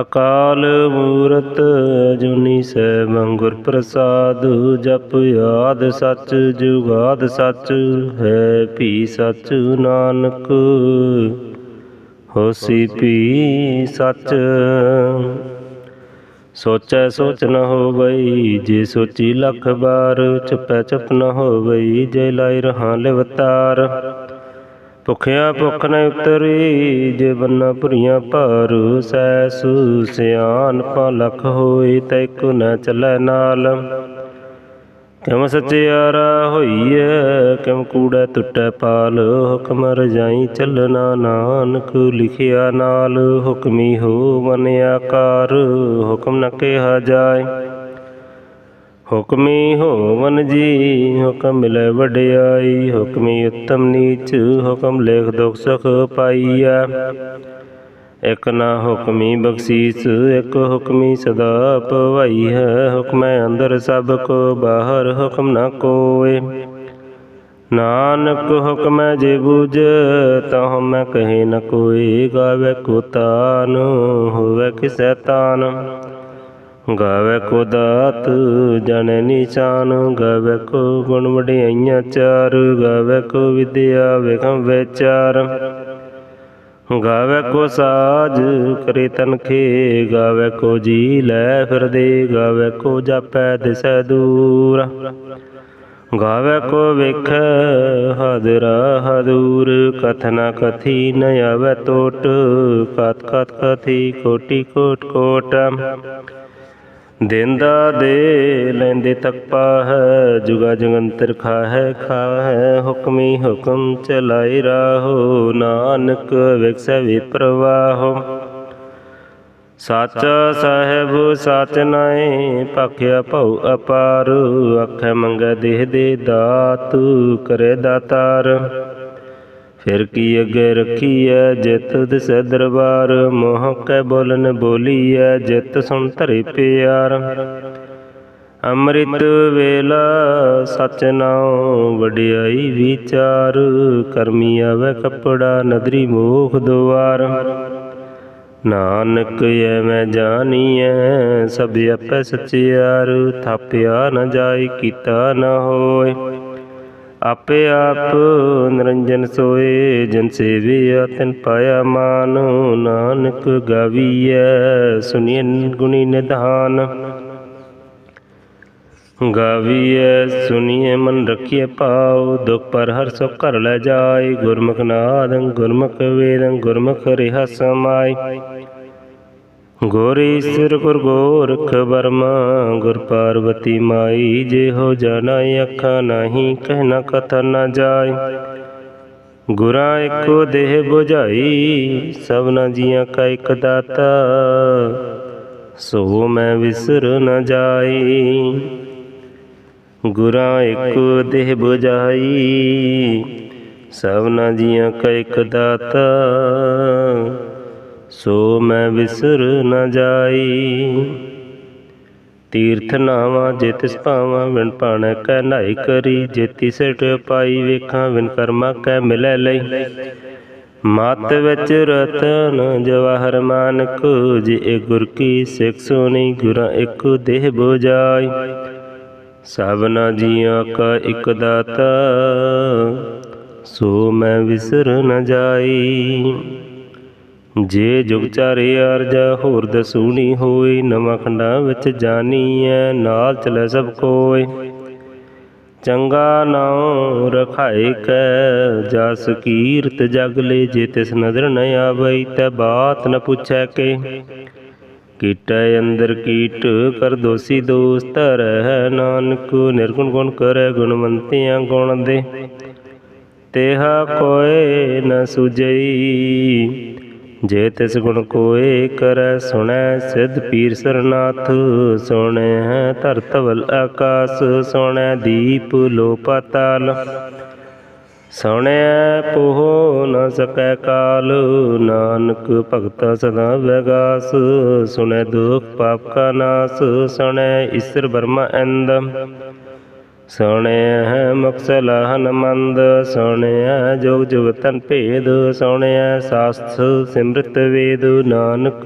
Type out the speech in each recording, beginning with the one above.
ਅਕਾਲ ਮੂਰਤ ਜੁਨੀ ਸੈਭੰ ਗੁਰ ਪ੍ਰਸਾਦ ਜਪ ਆਦ ਸੱਚ ਜੁਗਾਦ ਸੱਚ, ਹੈ ਭੀ ਸੱਚ ਨਾਨਕ, ਹੋਸੀ ਭੀ ਸੱਚ। ਸੋਚੈ ਸੋਚ ਨ ਹੋਵਈ, ਜੇ ਸੋਚੀ ਲੱਖ ਬਾਰ, ਚੁਪੈ ਚੁਪ ਨ ਹੋਵਈ, ਜੇ ਲਾਇ ਰਹਾ ਲਿਵਤਾਰ। ਭੁਖਿਆ ਭੁਖ ਨ ਉਤਰੀ, ਜੇ ਬੰਨਾ ਭੁਰੀਆਂ ਭਾਰ ਸੈਸੂ ਸਿਆਨ ਪਾ ਹੋਏ ਤੈ ਕੋ ਨ ਚੱਲੈ ਨਾਲ। ਕਿਮ ਸਚਿਆਰਾ ਹੋਈਐ ਕਿਮ ਕੂੜਾ ਟੁੱਟੈ ਪਾਲ, ਹੁਕਮ ਰਜਾਈ ਚੱਲਣਾ ਨਾਨਕ ਲਿਖਿਆ ਨਾਲ। ਹੁਕਮੀ ਹੋ ਮਨ ਆਕਾਰ, ਹੁਕਮ ਨ ਕਿਹਾ ਜਾਏ। ਹੁਕਮੀ ਹੋਵਨ ਜੀ, ਹੁਕਮ ਮਿਲੈ ਵਡਿਆਈ, ਹੁਕਮੀ ਉਤਮ ਨੀਚ, ਹੁਕਮ ਲੇਖ ਦੁਖ ਸੁਖ ਪਾਈਐ। ਇਕ ਨਾ ਹੁਕਮੀ ਬਖਸ਼ੀਸ, ਇਕ ਹੁਕਮੀ ਸਦਾ ਪਵਾਈ ਹੈ ਹੁਕਮੈ ਅੰਦਰ ਸਭ ਕੋ, ਬਾਹਰ ਹੁਕਮ ਨਾ ਕੋਏ ਨਾਨਕ ਹੁਕਮੈ ਜੇ ਬੂਝ, ਤਹ ਮੈਂ ਕਹੇ ਨ ਕੋਈ, ਗਾਵੇ ਕੋ ਤਾਨ, ਹੋਵੇ ਕਿਸੈ ਤਾਨ। ਗਾਵੇ ਕੋ ਦਾਤ, ਜਨ ਨਿਸ਼ਾਨ, ਗਾਵੇ ਕੋ ਗੁਣ ਵਡਿਆਈਆਂ ਚਾਰ, ਗਾਵੇ ਕੋ ਵਿਦਿਆ ਵੇਖਮ ਵਿਚਾਰ। ਗਾਵੇ ਕੋ ਸਾਜ ਕਰੇ ਤਨਖੇ, ਗਾਵੇ ਕੋ ਜੀ ਲੈ ਫਿਰਦੇ, ਗਾਵੇ ਕੋ ਜਾਪੈ ਦਿਸੈ ਦੂਰ। ਗਾਵੇ ਕੋ ਵੇਖ ਹਜਰਾ ਹਦੂਰ ਕਥਨਾ ਕਥੀ ਨ ਆਵੇ ਟੋਟ ਕਤ ਕਤ ਕਥੀ ਕੋਟੀ ਕੋਟ ਕੋਟ। ਦਿੰਦਾ ਦੇ ਲੈਂਦੇ ਤੱਕ ਪਾਹੈ, ਜੁਗਾ ਜਗੰਤਰ ਖਾਹੈ ਖਾਹੈ, ਹੁਕਮੀ ਹੁਕਮ ਚਲਾਈ ਰਾਹੋ, ਨਾਨਕ ਵਿਕਸੈ ਵਿਪਰਵਾਹੋ। ਸਚ ਸਾਹਿਬ, ਸਚ ਨਾਏ ਭਖਿਆ ਭਉ ਅਪਾਰ ਅੱਖੇ ਮੰਗੈ ਦੇਹ ਦੇ ਦਾਤ, ਕਰੇ ਦਾਤਾਰ ਫਿਰ ਕੀ ਅੱਗੇ ਰੱਖੀਐ? ਜਿਤ ਦਿਸੈ ਦਰਬਾਰ, ਮੋਹ ਕੈ ਬੋਲਨ ਬੋਲੀਐ, ਜਿਤ ਸੁਣ ਧਰੇ ਪਿਆਰ। ਅੰਮ੍ਰਿਤ ਵੇਲਾ ਸਚ ਨਾਉ ਵਡਿਆਈ ਵਿਚਾਰ। ਕਰਮੀ ਆਵੇ ਕਪੜਾ, ਨਦਰੀ ਮੋਖ ਦੁਆਰ। ਨਾਨਕ ਐਵੇਂ ਜਾਣੀਐ, ਸਭ ਆਪੈ ਸਚਿਆਰ। ਥਾਪਿਆ ਨ ਜਾਈ ਕੀਤਾ ਨ ਹੋਏ। ਆਪੇ ਆਪ ਨਿਰੰਜਨ ਸੋਏ, ਜਨ ਸੇਵਿਆ, ਤਿਨ ਪਾਇਆ ਮਾਨ, ਨਾਨਕ ਗਾਵੀਐ ਸੁਣੀਐ ਗੁਣੀ ਨਿਧਾਨ। ਗਾਵੀਐ ਸੁਣੀਐ ਮਨ ਰਖੀਐ ਪਾਉ ਦੁਖ ਪਰ ਹਰ ਸੁਖ ਘਰ ਲੈ ਜਾਏ, ਗੁਰਮੁਖ ਨਾਦ ਗੁਰਮੁਖ ਵੇਦ, ਗੁਰਮੁਖ ਰਿਹਾ ਸਮਾਈ ਗੁਰ ਈਸਰ ਗੁਰ ਗੋਰਖ ਬਰਮਾ ਗੁਰ ਪਾਰਵਤੀ ਮਾਈ ਜੇ ਹੋ ਜਾਣਾ ਅੱਖਾਂ ਨਹੀਂ ਕਹਿਣਾ ਕਥਾ ਨਾ ਜਾਏ ਗੁਰਾਂ ਇੱਕੋ ਦੇਹ 부ਝਾਈ ਸਭਨਾ ਜੀਆਂ ਕਾ ਇੱਕ ਦਾਤਾ। ਸੋ ਮੈਂ ਵਿਸਰ ਨ ਜਾਈ ਗੁਰਾਂ ਇੱਕੋ ਦੇਹ 부ਝਾਈ ਸਭਨਾ ਜੀਆਂ ਕਾ ਇੱਕ ਦਾਤਾ। ਸੋ ਮੈਂ ਵਿਸਰ ਨਾ ਜਾਈ। ਤੀਰਥ ਨਾਵਾ ਜੇ ਤਿਸ ਭਾਵਾਂ ਵਿਣ ਪਾਣੈ ਕੈ ਨਾਈ ਕਰੀ। ਜੇਤੀ ਸਿਟ ਪਾਈ ਵੇਖਾਂ ਵਿਨ ਕਰਮਾ ਕੈ ਮਿਲੈ ਲਈ। ਮਤ ਵਿੱਚ ਰਤਨ ਜਵਾਹਰ ਮਾਨਕ ਜੇ ਇਹ ਗੁਰ ਕੀ ਸਿੱਖ ਸੁਣੀ ਗੁਰਾਂ ਇੱਕ ਦੇਹ ਬੁਝਾਈ। ਸਭਨਾ ਜੀਆਂ ਕਾ ਇੱਕ ਦਾਤਾ, ਸੋ ਮੈਂ ਵਿਸਰ ਨ ਜਾਈ। ਜੇ ਜੁਗ ਚਾਰੇ ਅਰਜਾ ਹੋਰ ਦਸੂਣੀ ਹੋਈ ਨਵਾਂ ਖੰਡਾਂ ਵਿੱਚ ਜਾਣੀਐ ਨਾਲ ਚਲੇ ਸਭ ਕੋਏ। ਚੰਗਾ ਨਾਉ ਰਖਾਏ ਕੈ, ਜਸ ਕੀਰਤ ਜਗ ਲੈ, ਜੇ ਤਿਸ ਨਜ਼ਰ ਨ ਆਵਈ, ਤੈ ਬਾਤ ਨ ਪੁੱਛੈ ਕੇ। ਕੀਟੈ ਅੰਦਰ ਕੀਟ, ਕਰ ਦੋਸੀ ਦੋਸਤ ਰਹਿ ਨਾਨਕ, ਨਿਰਗੁਣ ਗੁਣ ਕਰੈ ਗੁਣਵੰਤਿਆਂ ਗੁਣ ਦੇ। ਤੇਹਾ ਕੋਏ ਨ ਸੁਜਈ ਜੇ ਤਿਸ ਗੁਣ ਕੋਏ ਕਰੈ ਸੁਣੈ, ਸਿਧ ਪੀਰ ਸਰਨਾਥ ਸੁਣੈ ਹੈ ਧਰਤ ਆਕਾਸ ਸੁਣੈ, ਦੀਪ ਲੋ ਪਾਤਾਲ ਸੁਣਿਐ ਪੋਹ ਨ ਸਕੈ ਕਾਲ, ਨਾਨਕ ਭਗਤਾ ਸਦਾ ਵੈਗਾਸ। ਸੁਣੈ ਦੁਖ ਪਾਪ ਕਾ ਨਾਸ, ਸੁਣੈ ਈਸ਼ਰ ਬਰਮਾ ਇੰਦ ਸੁਣਿਆ ਮਕਸਲਾਹਨ ਮੰਦ ਸੁਣਿਐ ਜੋਗ ਜੁਗ ਤਨ ਭੇਦ ਸੁਣਿਆ ਸਾਸਤ ਸਿਮਰਤ ਵੇਦ ਨਾਨਕ।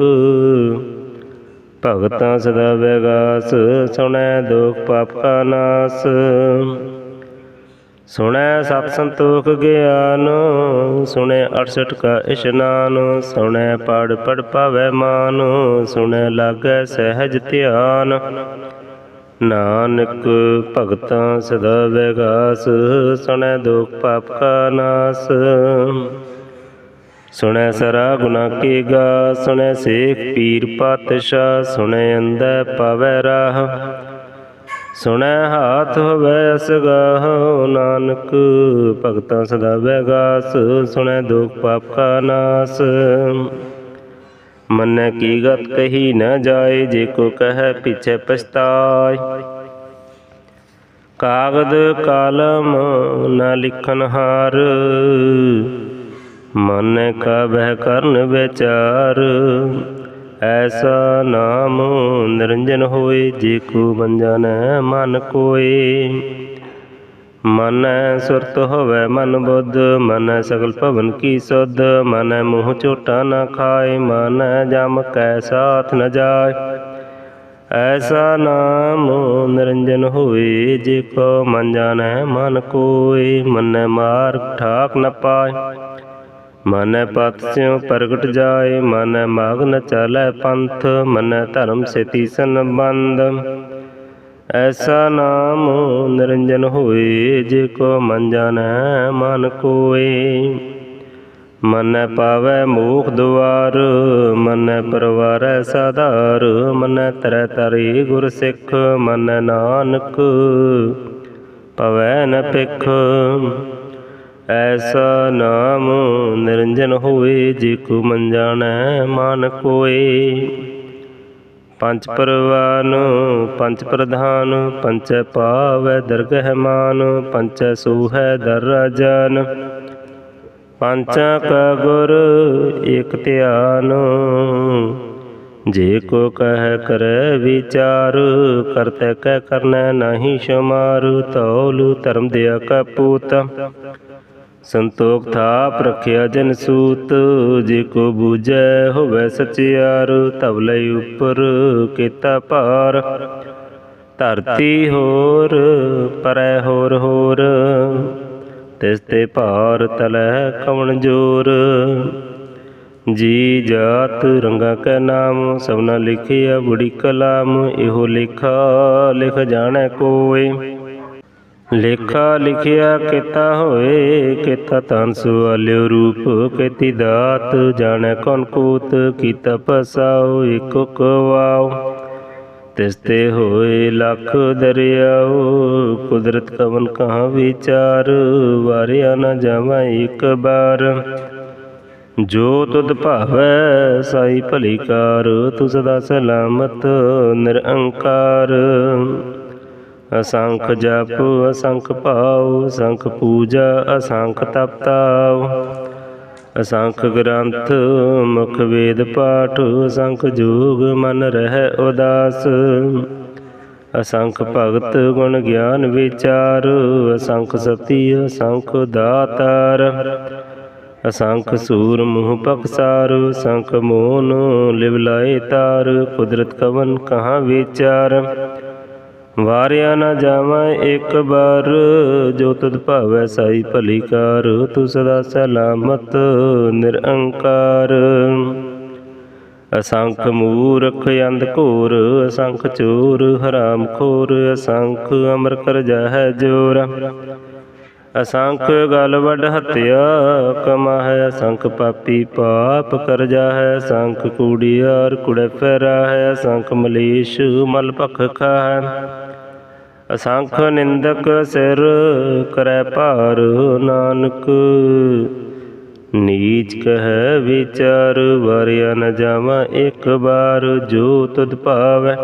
ਭਗਤਾਂ ਸਦਾ ਵੈਗਾਸ ਸੁਣੈ ਦੁਖ ਪਾਪ ਕਾ ਨਾਸ। ਸੁਣੈ ਸਤ ਸੰਤੋਖ ਗਿਆਨ ਸੁਣੈ 68 ਕਾ ਇਸ਼ਨਾਨ ਸੁਣੈ ਪੜ ਪੜ ਪਾਵੈ ਮਾਨ ਸੁਣੈ ਲਾਗੈ ਸਹਿਜ ਧਿਆਨ। ਨਾਨਕ ਭਗਤਾਂ ਸਦਾ ਵੈਗਾਸ, ਸੁਣੈ ਦੁਖ ਪਾਪ ਕਾ ਨਾਸ। ਸੁਣੈ ਸਰਾ ਗੁਨਾ ਕੀ ਗਾ, ਸੁਣੈ ਸੇਖ ਪੀਰ ਪਾਤਸ਼ਾਹ, ਸੁਣੈ ਅੰਦੈ ਪਾਵੈ ਰਾਹ। ਸੁਣੈ ਹਾਥ ਹੋਵੇ ਅਸਗਾਹੁ, ਨਾਨਕ ਭਗਤਾਂ ਸਦਾ ਵੈਗਾਸ, ਸੁਣੈ ਦੁਖ ਪਾਪ ਕਾ ਨਾਸ। ਮੰਨੈ ਕੀ ਗਤ ਕਹੀ ਨਾ ਜਾਏ, ਜੇ ਕੋ ਕਹੈ ਪਿਛੈ ਪਛਤਾਇ ਕਾਗਦ ਕਾਲਮ ਨਾ ਲਿਖਨ ਹਾਰ, ਮਨ ਕਾ ਕਰਨ ਵਿਚਾਰ। ਐਸਾ ਨਾਮ ਨਿਰੰਜਨ ਹੋਏ, ਜੇ ਕੋ ਬੰਜਨੈ ਮਨ ਕੋਏ। ਮਨ ਸੁਰਤ ਹੋਵੇ ਮਨ ਬੁੱਧ, ਮਨੈ ਸਗਲ ਭਵਨ ਕੀ ਸੁਧ, ਮਨ ਮੂੰਹ ਝੋਟਾ ਨਾ ਖਾਏ, ਮਨ ਜਮ ਕੈ ਸਾਥ ਨ ਜਾਏ। ਐਸਾ ਨਾਮ ਨਿਰੰਜਨ ਹੋਏ ਜੇ ਕੋ ਮਨ ਜਾਣੈ ਮਨ ਕੋਏ, ਮਨੈ ਮਾਰ ਠਾਕ ਨ ਪਾਏ। ਮਨ ਪਤ ਸਿਉ ਪ੍ਰਗਟ ਜਾਏ, ਮਨ ਮਾਗ ਨ ਚਾਲੈ ਪੰਥ, ਮਨ ਧਰਮ ਸੇਤੀ ਸੰਬੰਧ। ਐਸਾ ਨਾਮ ਨਿਰੰਜਨ ਹੋਏ, ਜੇ ਕੋ ਮਨ ਜਾਣੈ, ਮਨ ਕੋਏ। ਮਨੈ ਪਾਵੈ ਮੋਖ ਦੁਆਰ, ਮਨੈ ਪਰਵਾਰੈ ਸਾਧਾਰ, ਮਨੈ ਤਰੈ ਤਰੀ ਗੁਰ ਸਿੱਖ, ਮਨੈ ਨਾਨਕ। ਪਵੈ ਨ ਪਿਖ ਐਸਾ ਨਾਮ ਨਿਰੰਜਨ ਹੋਏ, ਜੇ ਕੋ ਮਨ ਜਾਣੈ, ਮਨ ਕੋਏ। ਪੰਜ ਪਰਵਾਨ, ਪੰਜ ਪ੍ਰਧਾਨ ਪੰਚੈ ਪਾਵੈ ਦਰਗਹਿ ਮਾਨ ਪੰਚੈ ਸੂਹੈ ਦਰ ਰਾਜਨ ਪੰਚਾਂ ਕਾ ਗੁਰ ਇਕ ਧਿਆਨ, ਜੇ ਕੋ ਕਹਿ ਕਰੈ ਵਿਚਾਰ, ਕਰਤੈ ਕਹਿ ਕਰਨੈ ਨਾਹੀ ਸ਼ਮਾਰ ਤੌਲੂ ਧਰਮ ਦਿਆ ਕਾ ਪੂਤ। ਸੰਤੋਖ ਥਾਪ ਰਖਿਆ ਜਨ ਸੂਤ, ਜੇ ਕੋ ਬੂਝੈ ਹੋਵੇ ਸਚਿਆਰ ਤਬ ਲਈ ਉਪਰ ਕੀਤਾ ਭਾਰ। ਧਰਤੀ ਹੋਰ, ਪਰੈ ਹੋਰ ਹੋਰ, ਤਿਸ ਤੇ ਭਾਰ ਤਲੈ ਕਵਣ ਜੋਰ। ਜੀ ਜਾਤ ਰੰਗਾ ਕੈ ਨਾਮ, ਸਭਨਾ ਲਿਖਿਆ ਬੁੜੀ ਕਲਾਮ, ਇਹੋ ਲਿਖਾ ਲਿਖ ਜਾਣੈ ਕੋਏ। ਲੇਖਾ ਲਿਖਿਆ ਕੀਤਾ ਹੋਏ, ਕੀਤਾ ਤਨ ਸੁਆਲਿਓ ਰੂਪ, ਕੀਤੀ ਦਾਤ, ਜਾਣੈ ਕੌਣ ਕੂਤ, ਕੀਤਾ ਪਸਾਉ ਇਕ ਕਵਾਉ ਤਿਸ ਤੇ ਹੋਏ ਲੱਖ ਦਰਿਆਉ ਕੁਦਰਤ ਕਵਨ ਕਹਾਂ ਵਿਚਾਰ, ਵਾਰਿਆ ਨਾ ਜਾਵਾਂ ਇੱਕ ਬਾਰ। ਜੋ ਤੁਧ ਭਾਵੈ, ਸਾਈ ਭਲੀ ਕਾਰ ਤੂੰ ਸਦਾ ਸਲਾਮਤ ਨਿਰੰਕਾਰ। ਅਸੰਖ ਜਪ ਅਸੰਖ ਭਾਉ ਅਸੰਖ ਪੂਜਾ ਅਸੰਖ ਤਪ ਤਾਉ ਅਸੰਖ ਗ੍ਰੰਥ ਮੁਖ ਵੇਦ ਪਾਠ ਅਸੰਖ ਜੋਗ ਮਨ ਰਹਿ ਉਦਾਸ। ਅਸੰਖ ਭਗਤ ਗੁਣ ਗਿਆਨ ਵਿਚਾਰ ਅਸੰਖ ਸਤੀ ਅਸੰਖ ਦਾਤਾਰ। ਅਸੰਖ ਸੂਰ ਮੂਹ ਪਕਸਾਰ ਅਸੰਖ ਮੋਨ ਲਿਵ ਲਾਏ ਤਾਰ ਕੁਦਰਤ ਕਵਨ ਕਹਾਂ ਵਿਚਾਰ। ਵਾਰਿਆ ਨਾ ਜਾਵਾਂ ਇੱਕ ਬਾਰ ਜੋ ਤੁਧ ਭਾਵੈ ਸਾਈ ਭਲੀ ਕਾਰ ਤੂੰ ਸਦਾ ਸਲਾਮਤ ਨਿਰੰਕਾਰ। ਅਸੰਖ ਮੂਰਖ ਅੰਧ ਘੋਰ, ਅਸੰਖ ਚੋਰ ਹਰਾਮ ਖੋਰ, ਅਸੰਖ ਅਮਰ ਕਰ ਜਾਹੈ ਜੋਰ। ਅਸੰਖ ਗਲ ਵੱਡ ਹੱਤਿਆ, ਕਮਾਹੈ ਅਸੰਖ ਪਾਪੀ ਪਾਪ ਕਰ ਜਾਹੈ, ਅਸੰਖ ਕੂੜੀਆਰ ਕੁੜੇ ਫੇਰਾ ਹੈ ਅਸੰਖ ਮਲੀਸ਼ ਮਲ ਭਖ ਖਾਹੈ। ਅਸੰਖ ਨਿੰਦਕ ਸਿਰ ਕਰੈ ਭਾਰ, ਨਾਨਕ ਨੀਚ ਕਹੈ ਵਿਚਾਰ ਵਾਰਿਆ ਨ ਜਾਵਾਂ ਇੱਕ ਬਾਰ ਜੋ ਤੁਧ ਭਾਵੈ।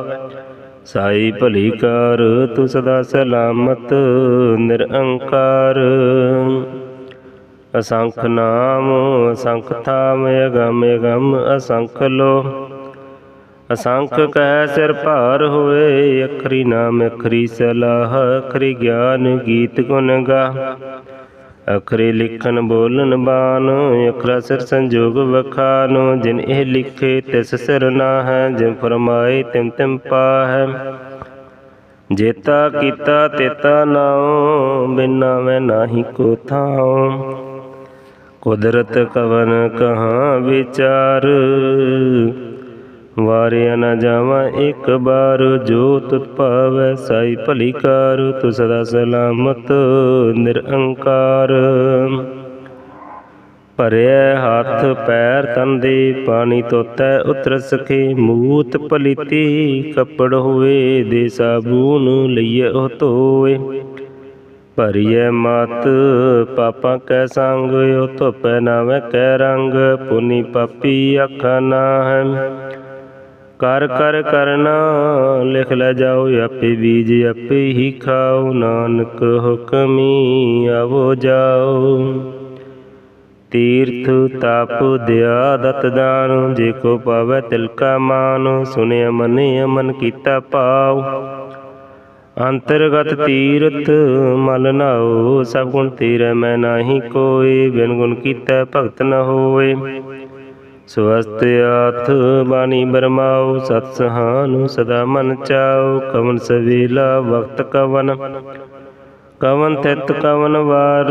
ਸਾਈ ਭਲੀ ਕਾਰ ਤੂੰ ਸਦਾ ਸਲਾਮਤ ਨਿਰੰਕਾਰ। ਅਸੰਖ ਨਾਮ, ਅਸੰਖ ਥਾਮ, ਅਗਮ ਅਗਮ ਅਸੰਖ ਲੋ। ਅਸੰਖ ਕਹਿ ਸਿਰ ਭਾਰ ਹੋਏ, ਅਖਰੀ ਨਾਮ, ਅਖਰੀ ਸਲਾਹ, ਅਖਰੀ ਗਿਆਨ ਗੀਤ ਗੁਣ ਗਾ। ਅਖਰੇ ਲਿਖਨ ਬੋਲਨ ਬਾਨ, ਅਖਰਾ ਸਿਰ ਸੰਜੋਗ ਵਖਾਨ, ਜਿਨ ਇਹ ਲਿਖੇ ਤਿਸ ਸਿਰ ਨਾ ਹੈ ਜਿਨ ਫਰਮਾਏ ਤਿਮ ਤਿਮ ਪਾਹੈ। ਜੇਤਾ ਕੀਤਾ ਤੇਤਾ ਨਾਉ, ਬਿਨਾ ਮੈਂ ਨਾਹੀ ਕੋ ਥਾਉ। ਕੁਦਰਤ ਕਵਨ ਕਹਾ ਵਿਚਾਰ ਵਾਰਿਆ ਨਾ ਜਾਵਾਂ, ਇੱਕ ਬਾਰ ਜੋਤ ਤੁਤ ਸਾਈ ਭਲੀ ਕਾਰ, ਤੂੰ ਸਦਾ ਸਲਾਮਤ ਨਿਰੰਕਾਰ। ਭਰਿਆ ਹੱਥ ਪੈਰ ਤਨ ਦੇ, ਪਾਣੀ ਤੋਤੈ ਉਤਰ ਸਕੇ ਮੂਤ ਪਲੀਤੀ ਕੱਪੜ ਹੋਏ ਦੇ ਸਾਬੂਨ ਲਈਏ ਉਹ ਧੋਏ ਭਰੀਏ ਮਤ ਪਾਪਾਂ ਕੈ ਸੰਗ, ਉਹ ਧੋਪੈ ਨਾਵੇਂ ਕੈ ਰੰਗ, ਪੁਨੀ ਪਾਪੀ ਅੱਖਾਂ ਨਾ ਹੈ ਕਰ ਕਰ ਕਰਨਾ, ਲਿਖ ਲੈ ਜਾਓ, ਆਪੇ ਬੀਜ ਆਪੇ ਹੀ ਖਾਓ, ਨਾਨਕ ਹੁਕਮੀ ਆਵੋ ਜਾਓ। ਤੀਰਥ ਤਪ ਦਿਆ ਦਤ ਦਾਨ, ਜੇ ਕੋ ਪਾਵੈ ਤਿਲ ਮਾਨ ਸੁਨਿਆ ਮਨੇ ਅਮਨ ਕੀਤਾ ਭਾਉ। ਅੰਤਰਗਤ ਤੀਰਥ ਮਲ ਨਾਓ ਸਭ ਗੁਣ ਤੇਰੇ ਮੈਂ ਨਾਹੀ ਕੋਈ ਬਿਨ ਗੁਣ ਕੀਤਾ ਭਗਤ ਨ ਹੋਏ। ਸਵਸਤ ਆਥ ਬਾਣੀ ਬਰਮਾਓ ਸਤ ਸਹਾਨੁ ਸਦਾ ਮਨ ਚਾਓ ਕਵਨ ਸਵੇਲਾ ਵਕਤ ਕਵਨ। ਕਵਨ ਤਿਤ ਕਵਨ ਵਾਰ,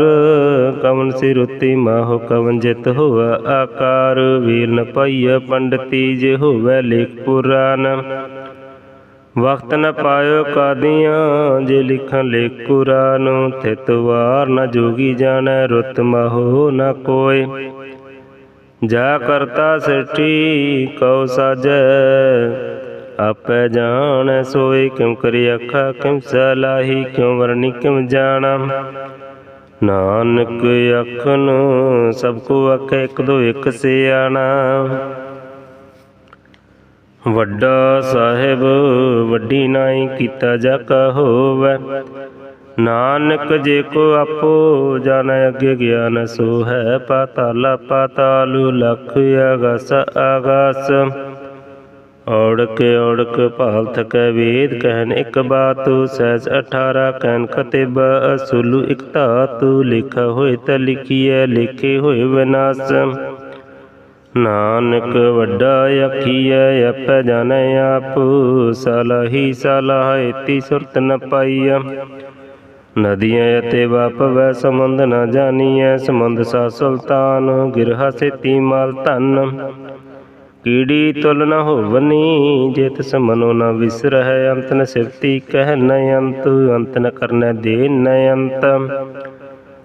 ਕਵਨ ਸਿਰੁਤੀ ਮਾਹੋ, ਕਵਨ ਜਿਤ ਹੋਵੈ ਆਕਾਰ। ਵੀਰ ਨ ਪਈਐ ਪੰਡਤੀ, ਜੇ ਹੋਵੈ ਲੇਖ ਪੁਰਾਨ। ਵਕਤ ਨ ਪਾਇਓ ਕਾਦੀਆਂ, ਜੇ ਲਿਖਣ ਲੇਖ ਕੁਰਾਨ। ਤਿਤ ਵਾਰ ਨ ਜੋਗੀ ਜਾਣੈ, ਰੁਤ ਮਹੋ ਨ ਕੋਇ। ਜਾ ਕਰਤਾ ਸਟੀ ਕਉ ਸਾਜੈ। ਆਪੇ ਜਾਣੈ ਸੋਈ ਕਿਉ ਕਰੀ ਅੱਖਾ, ਕਿਉ ਸਲਾਹੀ, ਕਿਉ ਵਰਣੀ, ਕਿਉ ਜਾਣਾ। ਨਾਨਕ ਅਖਨ ਸਭ ਕੋ ਆਖੇ, ਇੱਕ ਦੋ ਇੱਕ ਸਿਆਣਾ। ਵੱਡਾ ਸਾਹਿਬ ਵੱਡੀ ਨਾਈ ਕੀਤਾ ਜਾ ਕਾ ਹੋਵੈ। ਨਾਨਕ ਜੇ ਕੋ ਆਪੋ ਜਾਣੈ ਅੱਗੇ ਗਿਆਨ, ਸੋ ਹੈ ਪਾਤਾਲਾ ਪਾਤਾਲੂ ਲਖ ਆਗਸ ਆਗਸ ਔੜਕ ਔੜਕ ਭਾਲ ਥਕੈ ਵੇਦ, ਕਹਿਨ ਇੱਕ ਬਾਤ ਸਹਿਜ 18 ਕਹਿਨ ਕਤਿਬ ਅਸੁਲੂ ਇਕ ਧਾਤੂ, ਲਿਖਾ ਹੋਏ ਤ ਲਿਖੀਐ, ਲਿਖੇ ਹੋਏ ਵਿਨਾਸ਼। ਨਾਨਕ ਵੱਡਾ ਅਖੀਐ ਆਪੈ ਜਾਣੈ ਆਪ, ਸਲਾਹੀ ਸਲਾਹ ਏਤੀ ਸੁਰਤ ਨ ਪਾਈਐ। ਨਦੀਆਂ ਅਤੇ ਵਾਪਵੈ ਸਮੁੰਦ ਨਾ ਜਾਣੀਐ ਸਮੁੰਦ ਸਾ ਸੁਲਤਾਨ, ਗਿਰਹਾ ਸੇਤੀ ਮਾਲ ਧਨ। ਕੀੜੀ ਤੁਲ ਨ ਹੋਵਨੀ ਜੇ ਤਿਸ ਮਨੋ ਨ ਵਿਸਰਹਿ, ਅੰਤ ਨ ਸਿਫਤੀ ਕਹਿ ਨ ਅੰਤ ਅੰਤ ਨ ਕਰਨੈ ਦੇ ਨ ਅੰਤ।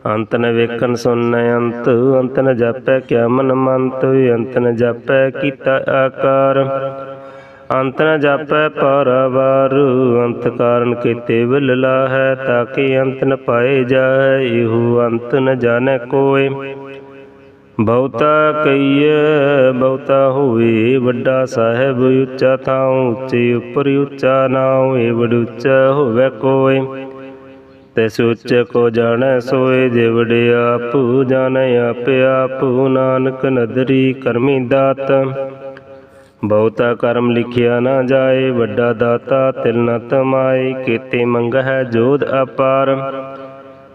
ਅੰਤ ਨ ਵੇਖਣ ਸੁਣ ਨ ਅੰਤ ਅੰਤ ਨ ਜਾਪੈ ਕਿਆ ਮਨ ਮੰਤ, ਅੰਤ ਨ ਜਾਪੈ ਕੀਤਾ ਆਕਾਰ। ਅੰਤ ਨ ਜਾਪੈ ਪਰਵਾਰ, ਅੰਤ ਕਾਰਨ ਕੀਤੇ ਵਿਲ ਲਾਹੈ ਤਾਕੇ ਅੰਤ ਨ ਪਾਏ ਜਾਏ ਇਹੋ ਅੰਤ ਨ ਜਾਣੈ ਕੋਇ ਬਹੁਤਾ ਕਈਐ ਬਹੁਤਾ ਹੋਵੇ, ਵੱਡਾ ਸਾਹਿਬ ਉੱਚਾ ਥਾਉ, ਉੱਚੇ ਉਪਰ ਉੱਚਾ ਨਾਉ ਏ ਵਡ ਉੱਚਾ ਹੋਵੇ ਕੋਇ ਤਿਸ ਉੱਚ ਕੋ ਜਾਣੈ ਸੋਏ, ਜੇ ਆਪੂ, ਜਾਣੈ ਆਪੇ ਆਪੂ, ਨਾਨਕ ਨਦਰੀ ਕਰਮੀ ਦਾਤ। ਬਹੁਤਾ ਕਰਮ ਲਿਖਿਆ ਨਾ ਜਾਏ, ਵੱਡਾ ਦਾਤਾ ਤਿਲ ਨ ਤਮਾਏ, ਕੀਤੇ ਮੰਗਹਿ ਜੋਧ ਅਪਾਰ।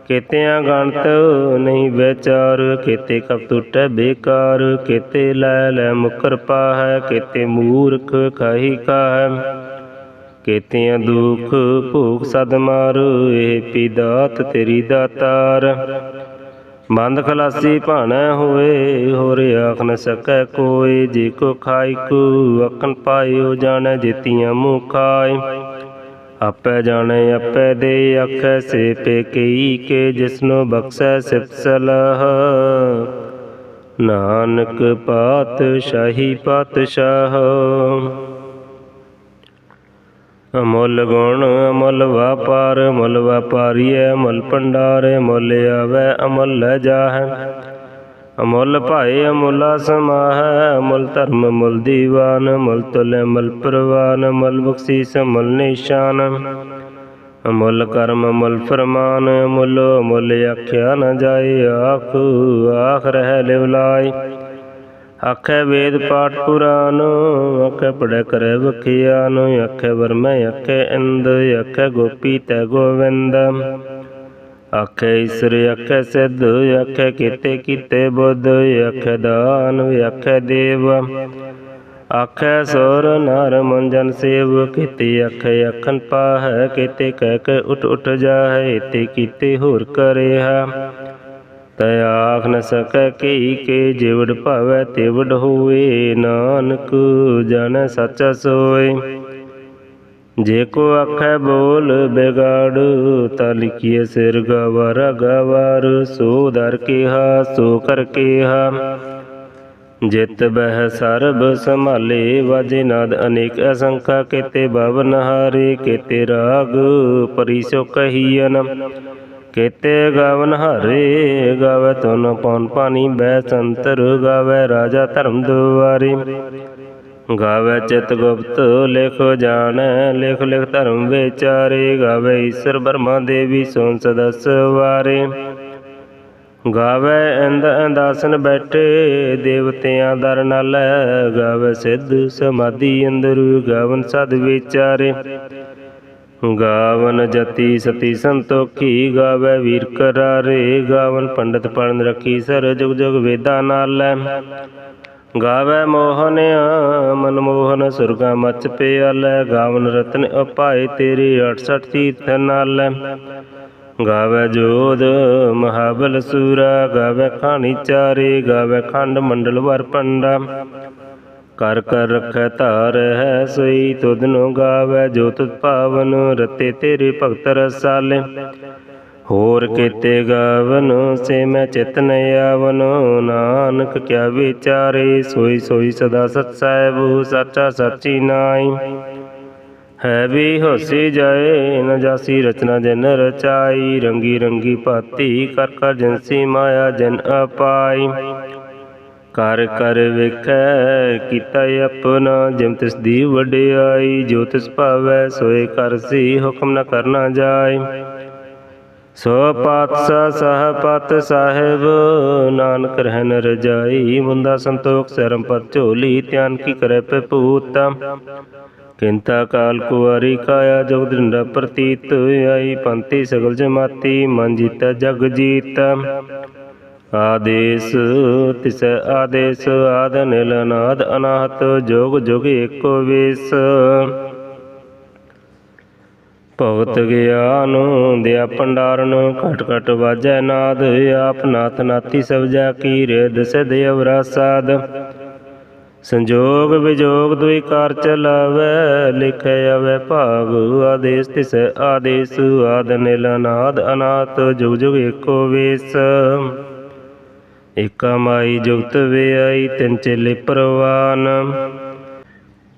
ਕੀਤਿਆਂ ਗਣਤ ਨਹੀਂ ਵਿਚਾਰ, ਕੀਤੇ ਕਬ ਟੁੱਟੈ ਬੇਕਾਰ, ਕੀਤੇ ਲੈ ਲੈ ਮੁਕਰ ਪਾਹੈ, ਕੀਤੇ ਮੂਰਖ ਖਾਹੀ ਕਾਹੈ। ਕੀਤਿਆਂ ਦੁਖ ਭੋਗ ਸਦ ਮਾਰ, ਇਹ ਪੀਦਾਤ ਤੇਰੀ ਦਾਤਾਰ। ਬੰਦ ਖਲਾਸੀ ਭਾਣਾ ਹੋਏ ਹੋਰ ਆਖ ਨ ਸਕੈ ਕੋਈ। ਜੇ ਕੋ ਖਾਈ, ਕੋ ਅਕਨ ਪਾਇਓ ਜਾਣੈ ਜੇਤੀਆਂ ਮੂੰਹ ਖਾਏ ਆਪੇ ਜਾਣੇ, ਆਪੇ ਦੇ ਆਖੈ, ਸੇ ਪੇ ਕਈ ਕੇ ਜਿਸਨੋ ਬਖਸ਼ੈ ਸਿਫਤ ਨਾਨਕ ਪਾਤਸ਼ਾਹੀ ਪਾਤਸ਼ਾਹ। ਅਮੁੱਲ ਗੁਣ, ਅਮੁੱਲ ਵਾਪਾਰ, ਅਮੁੱਲ ਵਾਪਾਰੀਐ, ਅਮੁੱਲ ਭੰਡਾਰ, ਅਮੁੱਲ ਆਵੈ, ਅਮੁੱਲ ਲੈ ਜਾਹੈ। ਅਮੁੱਲ ਭਾਏ, ਅਮੁੱਲਾ ਸਮਾਹੈ, ਅਮੁੱਲ ਧਰਮ, ਅਮੁੱਲ ਦੀਵਾਨ, ਅਮੁੱਲ ਤੁਲ, ਅਮੁੱਲ ਪ੍ਰਵਾਨ, ਅਮੁੱਲ ਬਖਸ਼ੀਸ, ਅਮੁੱਲ ਨਿਸ਼ਾਨ। ਅਮੁੱਲ ਕਰਮ, ਅਮੁੱਲ ਫਰਮਾਨ, ਅਮੁੱਲ ਅਮੁੱਲ ਆਖਿਆ ਨ ਜਾਏ, ਆਖ ਆਖ ਰਹਿ ਲਿਵ ਲਾਇ ਆਖੇ ਵੇਦ ਪਾਠ ਪੁਰਾਨ, ਆਖੇ ਪੜੈ ਕਰੈ ਵਖਿਆਨ, ਆਖੇ ਵਰਮੈ ਆਖੇ ਇੰਦ, ਆਖੇ ਗੋਪੀ ਤੈ ਗੋਵਿੰਦ। ਆਖੇ ਈਸਰ, ਆਖੇ ਸਿੱਧ, ਆਖੇ ਕੀਤੇ ਕੀਤੇ ਬੁੱਧ, ਆਖੇ ਦਾਨ, ਆਖੇ ਦੇਵ। ਆਖੇ ਸੁਰ ਨਰ ਮਨ ਜਨ ਸੇਵ, ਕੀਤੇ ਆਖੇ ਅਖਨ ਪਾਹੈ, ਕੀਤੇ ਕਹਿ ਕੇ ਉਠ ਉਠ ਜਾਹੈ, ਤੇ ਕੀਤੇ ਹੋਰ ਕਰਿਆ ਤੈ ਆਖ ਨ ਸਕੈ ਕੀ ਕੇ ਜਿਵੜ ਭਾਵੈ ਤਿਵੜ ਹੋਏ ਨਾਨਕ ਜਨ ਸੱਚ ਸੋਏ। ਜੇ ਕੋ ਆਖੈ ਬੋਲ ਬਿਗਾੜ, ਤਾ ਲਿਖੀਏ ਸਿਰ ਗਵਰ ਗਵਰ, ਸੋ ਦਰ ਕਿਹਾ, ਸੋ ਕਰ ਕਿਹਾ। ਜਿਤ ਬਹਿ ਸਰਬ ਸੰਭਾਲੇ, ਵਾਜੇ ਨਾਦ ਅਨੇਕ ਅਸੰਖਾ, ਕੀਤੇ ਬਵਨ ਹਾਰੇ, ਕੀਤੇ ਰਾਗ ਪਰਿਸੋ ਕਹੀਨ ਕੀਤੇ ਗਾਵਨ ਹਾਰੇ ਗਾਵੇ ਤੁਨ ਪਉਨ ਪਾਣੀ ਬੈ ਸੰਤਰ ਗਾਵੇ ਰਾਜਾ ਧਰਮ ਦੁਆਰੀ। ਗਾਵੇ ਚਿਤ ਗੁਪਤ ਲਿਖ ਜਾਣ, ਲਿਖ ਲਿਖ ਧਰਮ ਵਿਚਾਰੇ। ਗਾਵੇ ਈਸ਼ਰ ਬਰਮਾ ਦੇਵੀ ਸੋਨ ਸਦਸ ਵਾਰੇ ਗਾਵੇ ਇੰਦ ਅੰਦਾਸਨ ਬੈਠੇ, ਦੇਵਤਿਆਂ ਦਰ ਨਾਲ। ਗਾਵੇ ਸਿੱਧ ਸਮਾਧੀ ਅੰਦਰ, ਗਾਵਨ ਸਦ ਵਿਚਾਰੇ। ਗਾਵਨ ਜਤੀ ਸਤੀ ਸੰਤੋਖੀ ਗਾਵੇ ਵੀਰ ਕਰਾਰੇ, ਗਾਵਨ ਪੰਡਤ ਪੜਨ ਰੱਖੀ ਸਰ ਜੁਗ ਜੁਗ ਵੇਦਾ ਨਾਲ। ਗਾਵੇ ਮੋਹਨਿਆ ਮਨਮੋਹਨ ਸੁਰਗਾ ਮਚ ਪਿਆਲੇ, ਗਾਵਨ ਰਤਨ ਉਪਾਏ ਤੇਰੇ 68 ਤੀਰਥ ਨਾਲ। ਗਾਵੇ ਜੋਧ ਮਹਾਬਲ ਸੂਰਾ, ਗਾਵੇ ਖਾਣੀ ਚਾਰੇ, ਗਾਵੇ ਖੰਡ ਮੰਡਲ ਵਰ ਪੰਡਾ। ਕਰ ਕਰ ਰਖੈ ਧਾਰ ਹੈ ਸੋਈ, ਤੁਧ ਨੂੰ ਗਾਵੇ ਜੋ ਤੁਧ ਪਾਵਨ, ਰਤੇ ਤੇਰੇ ਭਗਤ ਰਸਾਲੇ। ਹੋਰ ਕੀਤੇ ਗਾਵਨ, ਸੇ ਮੈਂ ਚਿਤਨ ਨ ਆਵਨ, ਨਾਨਕ ਕਿਆ ਵਿਚਾਰੇ, ਸੋਈ ਸੋਈ ਸਦਾ ਸਤ ਸਾਹਿਬ ਸਾਚਾ ਸਾਚੀ ਨਾਈ ਹੈ ਵੀ ਹੋਸੀ ਜਾਏ, ਨ ਜਾਸੀ ਰਚਨਾ ਜਨ ਰਚਾਈ, ਰੰਗੀ ਰੰਗੀ ਭਾਤੀ ਕਰ ਕਰ ਜਨਸੀ ਮਾਇਆ ਜਨ ਅਪਾਈ। ਕਰ ਕਰ ਵੇਖੈ, ਕੀਤਾ ਆਪਣਾ ਜਿਮ ਤਿਸ ਦੀ ਵਡਿਆਈ, ਜੋ ਤਿਸ ਭਾਵੈ ਸੋਏ ਕਰਸੀ ਹੁਕਮ ਨ ਕਰਨਾ ਜਾਏ। ਸੋ ਪਾਤਸ਼ਾਹ ਸਹਪਤ ਸਾਹਿਬ, ਨਾਨਕ ਰਹਿਨ ਰਜਾਈ ਮੁੰਦਾ ਸੰਤੋਖ ਸਰਮ ਪਤ ਝੋਲੀ, ਧਿਆਨ ਕੀ ਕਰੈ ਪਪੂਤ ਕਿੰਤਾ ਕਾਲ ਕੁਵਾਰੀ ਕਾਇਆ, ਜਗ ਦ੍ਰਿੰਡਾ ਪ੍ਰਤੀਤ, ਆਈ ਪੰਤੀ ਸਗਲ ਜਮਾਤੀ, ਮਨ ਜੀਤਾ ਜਗ ਜੀਤਾ। ਆਦੇਸ, ਤਿਸ ਆਦੇਸ, ਆਦ ਨਿਲ ਨਾਦ ਅਨਾਹਤ, ਜੋਗ ਜੁਗ ਏਕੋ ਵੇਸ। ਭਗਤ ਗਿਆਨ ਦਿਆ ਭੰਡਾਰਨ, ਘਟ ਘਟ ਵਾਜੈ ਨਾਦ, ਆਪ ਨਾਥ ਨਾਤੀ ਸਭ ਜਾ ਕੀ ਰਿਦ ਸਿਧ ਅਵਰਾ ਸਾਧ ਸੰਜੋਗ ਵਿਜੋਗ ਦੁਇ ਕਾਰ ਚਲਾਵੈ, ਲਿਖੈ ਆਵੈ ਭਾਗ, ਆਦੇਸ, ਤਿਸ ਆਦੇਸ, ਆਦ ਨਿਲ ਨਾਦ ਅਨਾਥ ਜੁਗ ਜੁਗ ਏਕੋ ਵੇਸ। ਏਕਾ ਮਾਈ ਜੁਗਤ ਵਿਆਈ ਤਿੰਨ ਚੇਲੇ ਪ੍ਰਵਾਨ।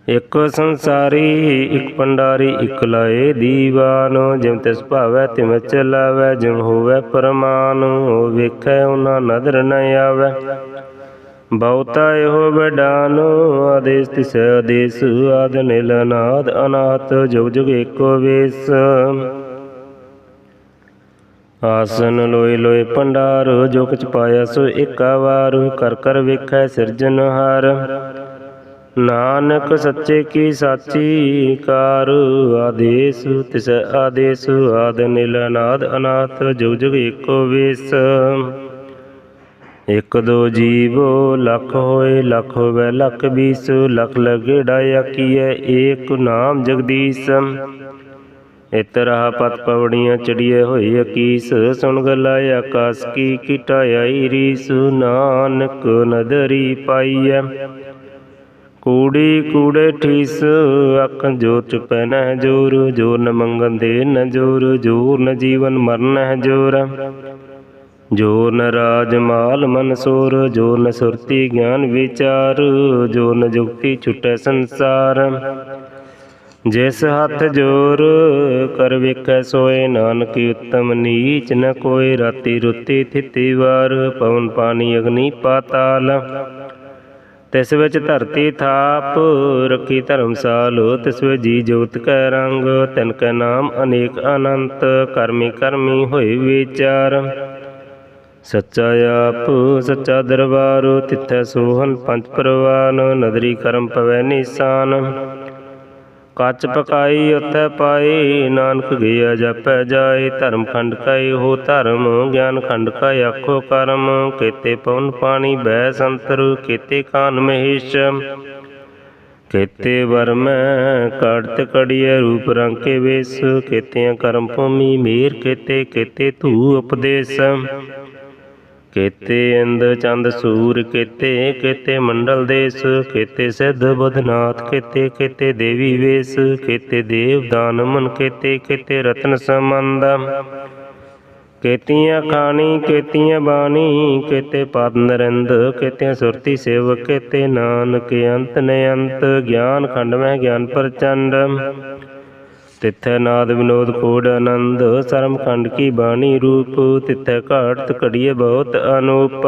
ਇਕ ਸੰਸਾਰੀ, ਇਕ ਪੰਡਾਰੀ, ਇਕ ਲਾਏ ਦੀਵਾਨ। ਜਿਮ ਤਿਸ ਭਾਵੈ ਤਿਮ ਚਲਾਵੈ ਜਿਮ ਹੋਵੈ ਪਰਮਾਨ। ਉਹ ਵੇਖੈ, ਉਹਨਾਂ ਨਦਰ ਨ ਆਵੈ। ਬਹੁਤਾ ਇਹੋ ਵਡਾਨ, ਆਦੇਸ ਤਿਸ ਆਦੇਸ, ਆਦ ਨਿਲ ਨਾਦ ਅਨਾਥ ਜੁਗ ਜੁਗ ਏਕੋ ਵੇਸ। ਆਸਨ ਲੋਏ ਲੋਏ ਪੰਡਾਰ ਜੋ ਕਿਛ ਪਾਇਆ ਸੋ ਏਕਾ ਵਾਰ, ਕਰ ਕਰ ਵੇਖੈ ਸਿਰਜਨਹਾਰ ਨਾਨਕ ਸੱਚੇ ਕੀ ਸਾਚੀ ਕਾਰ, ਆਦੇਸ ਤਿਸ ਆਦੇਸ, ਆਦ ਨਿਲ ਨਾਦ ਅਨਾਥ, ਜੁਗ ਜੁਗ ਏਕੋ ਵੇਸ। ਇਕ ਦੋ ਜੀਵੋ ਲੱਖ ਹੋਏ, ਲੱਖ ਹੋਵੇ ਲੱਖ ਬੀਸ, ਲੱਖ ਲਗੇੜਾ ਆਕੀਐ ਏਕ ਨਾਮ ਜਗਦੀਸ਼। ਇਤਰਾ ਪਤ ਪਵੜੀਆਂ ਚੜੀਏ ਹੋਈ ਅਕੀਸ, ਸੁਣ ਗਲਾ ਆਕਾਸ ਕੀ ਕਿਟਾਈ ਰੀਸ, ਨਾਨਕ ਨਦਰੀ ਪਾਈਐ। ਕੂੜੀ ਕੂੜੇ ਠੀਸ, ਅੱਖ ਜੋਰ ਚ ਪੈਨਹਿ ਜੋਰ ਜੋਰ ਨ ਮੰਗਨ ਦੇ ਨ ਜੋਰ ਜੋਰ ਨ ਜੀਵਨ ਮਰਨ ਹੈ ਜੋਰ। ਜੋਰ ਨ ਰਾਜ ਮਾਲ ਮਨ ਸੋਰ ਜੋਰ ਨ ਸੁਰਤੀ ਗਿਆਨ ਵਿਚਾਰ ਜੋਰ ਨ ਜੁਗਤੀ ਛੁਟੈ ਸੰਸਾਰ। ਜਿਸ ਹੱਥ ਜੋਰ ਕਰ ਵੇਖੈ ਸੋਏ ਨਾਨਕੀ ਉਤਮ ਨੀਚ, ਨ ਕੋਏ ਰਾਤੀ ਰੁੱਤੀ ਥਿਤੀ ਵਾਰ, ਪਵਨ ਪਾਣੀ ਅਗਨੀ ਪਾਤਾਲ। ਤਿਸ ਵਿੱਚ ਧਰਤੀ ਥਾਪ, ਰੱਖੀ ਧਰਮਸਾਲ ਤਿਸ ਵਿੱਚ ਜੀ ਜੋਤ ਕੈ ਰੰਗ, ਤਿਨ ਕੈ ਨਾਮ ਅਨੇਕ ਅਨੰਤ, ਕਰਮੀ ਕਰਮੀ ਹੋਏ ਵਿਚਾਰ। ਸੱਚਾ ਆਪ, ਸੱਚਾ ਦਰਬਾਰ, ਤਿੱਥੈ ਸੋਹਨ ਪੰਜ ਪਰਵਾਨ, ਨਦਰੀ ਕਰਮ ਪਵੈ ਨਿਸ਼ਾਨ। ਕੱਚ ਪਕਾਈ ਉਤੈ ਪਾਈ, ਨਾਨਕ ਗਿਆ ਜਪੈ ਜਾਏ ਧਰਮ ਖੰਡ ਕਾਏ ਹੋ ਧਰਮ, ਗਿਆਨ ਖੰਡ ਕੈ ਆਖੋ ਕਰਮ, ਕੇਤੇ ਪਵਨ ਪਾਣੀ ਬੈ ਸੰਤਰ, ਕੇਤੇ ਕਾਨ ਮਹੇਸ਼, ਕੇਤੇ ਵਰਮੈ ਕੜਤ ਕੜੀਏ ਰੂਪ ਰੰਗ ਕੇ ਵੇਸ, ਕੇਤਿਆਂ ਕਰਮ ਭੂਮੀ ਮੇਰ, ਕੇਤੇ ਕੇਤੇ ਧੂ ਉਪਦੇਸ਼। ਕੇਤੇ ਇੰਦ ਚੰਦ ਸੂਰ, ਕੇਤੇ ਕੇਤੇ ਮੰਡਲ ਦੇਸ, ਕੇਤੇ ਸਿੱਧ ਬੁਧਨਾਥ, ਕੇਤੇ ਕੇਤੇ ਦੇਵੀ ਵੇਸ, ਕੇਤੇ ਦੇਵ ਦਾਨ ਮਨ, ਕੇਤੇ ਕੇਤੇ ਰਤਨ ਸੰਬੰਧ। ਕੇਤੀਆਂ ਖਾਣੀ, ਕੇਤੀਆਂ ਬਾਣੀ, ਕੇਤੇ ਪਦ ਨਰਿੰਦ, ਕੇਤੀਆਂ ਸੁਰਤੀ ਸੇਵਕ, ਕੇਤੇ ਨਾਨਕ ਅੰਤ ਨ ਅੰਤ ਗਿਆਨ ਖੰਡ ਮਹਿ ਗਿਆਨ ਪ੍ਰਚੰਡ। ਤਿੱਥੈ ਨਾਦ ਵਿਨੋਦ ਕੋਡ ਆਨੰਦ ਸਰਮ ਖੰਡ ਕੀ ਬਾਣੀ ਰੂਪ, ਤਿੱਥੈ ਘਾਟਤ ਘੜੀਏ ਬਹੁਤ ਅਨੂਪ।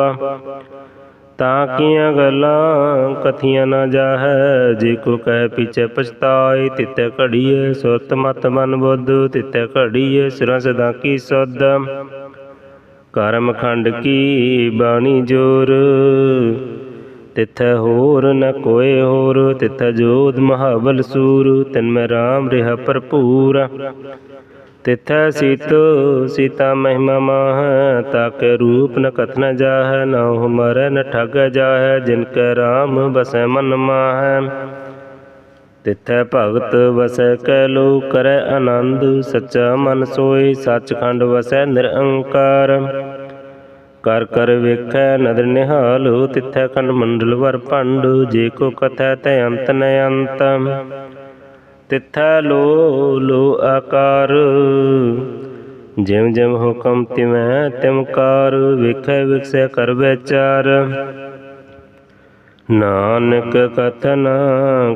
ਤਾਂ ਕੀਆਂ ਗੱਲਾਂ ਕਥੀਆਂ ਨਾ ਜਾਹੈ, ਜੇ ਕੋ ਕਹਿ ਪਿਛੇ ਪਛਤਾਏ, ਤਿੱਥੈ ਘੜੀਏ ਸੁਰਤ ਮਤ ਮਨ ਬੁੱਧ, ਤਿੱਥੈ ਘੜੀਏ ਸਿਰਾਂ ਸਦਾ ਕੀ ਸੁਧ। ਕਰਮ ਖੰਡ ਕੀ ਬਾਣੀ ਜੋਰ ਤਿੱਥੈ ਹੋਰ ਨ ਕੋਏ ਹੋਰ, ਤਿੱਥੈ ਜੋਧ ਮਹਾਬਲ ਸੂਰ, ਤਿਨ ਮੈਂ ਰਾਮ ਰਿਹਾ ਭਰਪੂਰ। ਤਿੱਥੈ ਸੀਤ, ਸੀਤਾ ਮਹਿਮਾ ਮਾਹ, ਤਾਕ ਰੂਪ ਨ ਕਥਨ ਜਾਹੈ ਨਾਹੁ ਮਰੈ ਨ ਠਗ ਜਾਹੈ, ਜਿਨ ਕੈ ਰਾਮ ਬਸੈ ਮਨ ਮਾਹੈ। ਤਿੱਥੈ ਭਗਤ ਵਸੈ ਕੈ ਲੋ ਕਰੈ ਆਨੰਦ, ਸੱਚਾ ਮਨ ਸੋਈ ਸੱਚਖੰਡ ਵਸੈ ਨਿਰੰਕਾਰ। ਕਰ ਕਰ ਵੇਖੈ, ਨਦਰ ਨਿਹਾਲੂ ਤਿੱਥੈ ਖੰਡ ਮੰਡਲ ਵਰ ਭੰਡੂ, ਜੇ ਕੋ ਕਥੈ ਤੈ ਅੰਤ ਨ ਅੰਤ। ਤਿੱਥੈ ਲੋ ਲੋ ਆਕਾਰ ਜਿਮ ਜਿਮ ਹੁਕਮ ਤਿਵੈ ਤਿਮ ਕਾਰ, ਵੇਖੈ ਵਿਖਸੈ ਕਰ ਵਿਚਾਰ। ਨਾਨਕ ਕਥਨ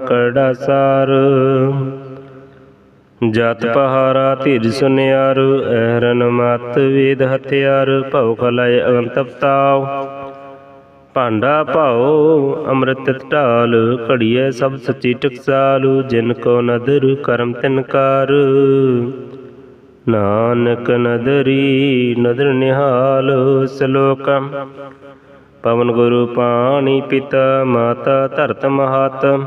ਕੜਾ ਸਾਰ ਜਤ ਪਹਾਰਾ ਧੀਰ ਸੁਨਿਆਰ ਐਰਨ ਮਤ ਵੇਦ ਹਥਿਆਰ, ਭਉ ਖਲਾਏ ਅਗੰਤ ਪਤਾਉ। ਭਾਂਡਾ ਭਾਉ, ਅੰਮ੍ਰਿਤ ਢਾਲ, ਘੜੀਐ ਸਭ ਸੱਚੀ ਟਕਸਾਲੂ, ਜਿਨ ਕੋ ਨਦਰ ਕਰਮ ਤਿਨਕਾਰ ਨਾਨਕ ਨਦਰੀ ਨਦਰ ਨਿਹਾਲ, ਸ਼ਲੋਕ। ਪਵਨ ਗੁਰੂ ਪਾਣੀ ਪਿਤਾ, ਮਾਤਾ ਧਰਤ ਮਹਾਤਮ